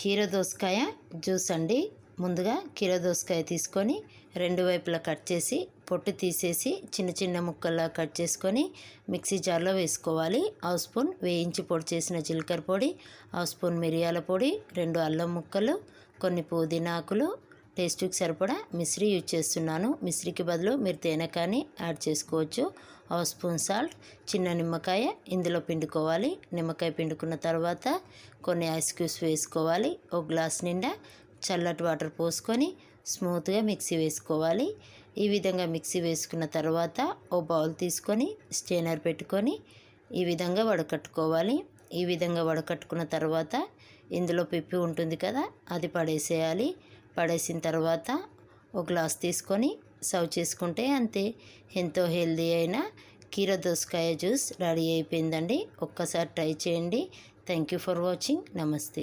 కీర దోసకాయ జ్యూస్ అండి. ముందుగా కీర దోసకాయ తీసుకొని రెండు వైపులా కట్ చేసి పొట్టు తీసేసి చిన్న చిన్న ముక్కల్లా కట్ చేసుకొని మిక్సీ జార్లో వేసుకోవాలి. హాఫ్ స్పూన్ వేయించి పొడి చేసిన జీలకర్ర పొడి హాఫ్ స్పూన్ మిరియాల పొడి రెండు అల్లం ముక్కలు కొన్ని పుదీనాకులు టేస్ట్కి సరిపడా మిశ్రీ యూజ్ చేస్తున్నాను. మిశ్రీకి బదులు మీరు తేనె కానీ యాడ్ చేసుకోవచ్చు. హాఫ్ స్పూన్ సాల్ట్ చిన్న నిమ్మకాయ ఇందులో పిండుకోవాలి. నిమ్మకాయ పిండుకున్న తర్వాత కొన్ని ఐస్ క్యూబ్స్ వేసుకోవాలి. ఒక గ్లాస్ నిండా చల్లటి వాటర్ పోసుకొని స్మూత్గా మిక్సీ వేసుకోవాలి. ఈ విధంగా మిక్సీ వేసుకున్న తర్వాత ఓ బౌల్ తీసుకొని స్టెయినర్ పెట్టుకొని ఈ విధంగా వడకట్టుకోవాలి. ఈ విధంగా వడకట్టుకున్న తర్వాత ఇందులో పిప్పి ఉంటుంది కదా అది పడేసేయాలి. పడేసిన తర్వాత ఒక గ్లాస్ తీసుకొని సర్వ్ చేసుకుంటే అంతే. ఎంతో హెల్దీ అయిన కీర దోసకాయ జ్యూస్ రెడీ అయిపోయిందండి. ఒక్కసారి ట్రై చేయండి. Thank you for watching. నమస్తే.